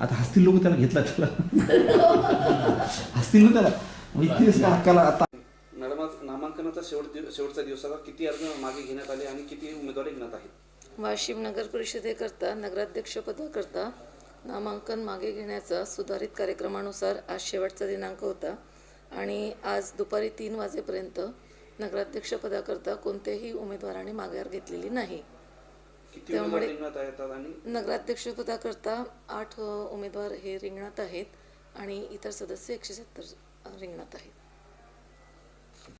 आता हसतील लोक त्याला घेतला त्याला. हसतील ना त्याला. मग इतकी दिवस का हक्काला आता. मॅडम आज नामांकनाचा शेवट शेवटचा दिवस आता किती अर्ज मागे घेण्यात आले आणि किती उमेदवार रिंगणात आहेत? वाशिम नगर परिषदेकरता नगराध्यक्षपदाकरता नामांकन मागे घेण्याचा सुधारित कार्यक्रमानुसार आज शेवटचा दिनांक होता. आणि आज दुपारी तीन वाजेपर्यंत नगराध्यक्षपदाकरता कोणत्याही उमेदवाराने माघार घेतलेली नाही. त्यामुळे- आणि? नगराध्यक्षपदाकरता आठ उमेदवार हे रिंगणात आहेत आणि इतर सदस्य एकशे सत्तर रिंगणात आहेत.